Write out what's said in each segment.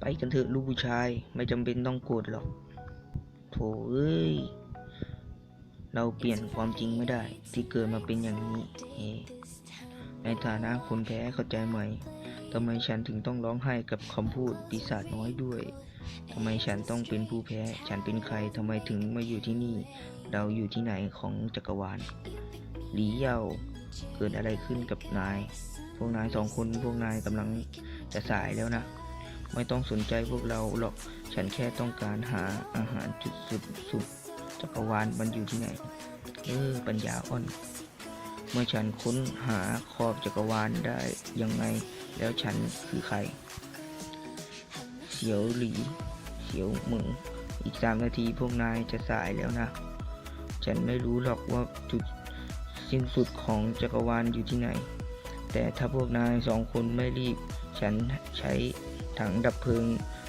ไปกันเถอะลูกผู้ชายไม่จำเป็นต้องโกรธหรอก โถเอ้ย เราเปลี่ยนความจริงไม่ได้ ที่เกิดมาเป็นอย่างนี้เฮในฐานะคนแพ้เข้าใจไหมทำไมฉันถึงต้องร้องไห้กับคำพูดปีศาจน้อยด้วยทำไมฉันต้องเป็นผู้แพ้ ฉันเป็นใครทำไมถึงมาอยู่ที่นี่ เราอยู่ที่ไหนของจักรวาลหลีเยาเกิดอะไรขึ้นกับนาย พวกนายสองคนพวกนายกำลังจะสายแล้วนะ ไม่ต้องสนใจพวกเราหรอก ฉันแค่ต้องการหาอาหารจุดสุดสุดจักรวาลมันอยู่ที่ไหน เออ ปัญญาอ่อน เมื่อฉันค้นหาขอบจักรวาลได้ยังไง แล้วฉันคือใคร เสียวหลี เสียวเหมึง อีกสามนาทีพวกนายจะสายแล้วนะ ฉันไม่รู้หรอกว่าจุดสิ้นสุดของจักรวาลอยู่ที่ไหน แต่ถ้าพวกนายสองคนไม่รีบ ฉันใช้ ถังดับเพลิง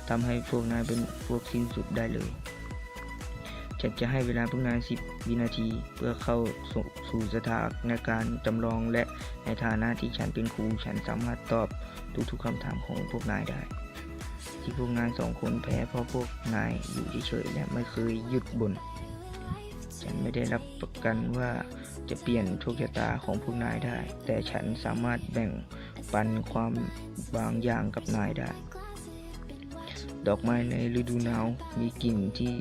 ทำให้พวกนายเป็นพวกสิ้นสุดได้เลยฉันจะให้เวลาพวกนายสิบวินาที เพื่อเข้าสสู่สถานการณ์จำลองและในฐานะที่ฉันเป็นครู ฉันสามารถตอบทุกๆคำถามของพวกนายได้ ที่พวกนายสองคนแพ้เพราะพวกนายอยู่เฉยๆและไม่เคยหยุดบน่นฉันไม่ได้รับประกันว่าจะเปลี่ยนโชคชะตาของพวกนายได้ แต่ฉันสามารถแบ่ง ปันความบางอย่างกับนายได้ ดอกไม้ในฤดูหนาวมีกลิ่นที่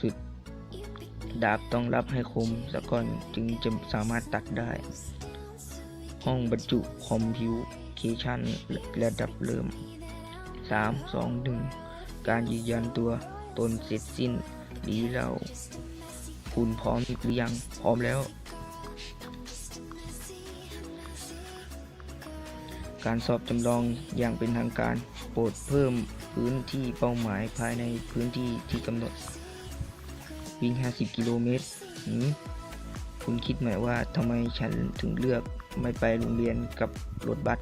สุด ดาบต้องรับให้คมสะก่อนจึงจะสามารถตัดได้ ห้องบรรจุคอมพิวเคชันระดับเริ่ม 3 2 1 การยืนยันตัวตนเสร็จสิ้นหรือเราคุณพร้อมหรือยัง พร้อมแล้ว การสอบจำลองอย่างเป็นทางการ โปรดเพิ่มพื้นที่เป้าหมายภายในพื้นที่ที่กำหนด วิ่ง 50 กิโลเมตรคุณคิดไหมว่าทำไมฉันถึงเลือกไม่ไปโรงเรียนกับรถบัส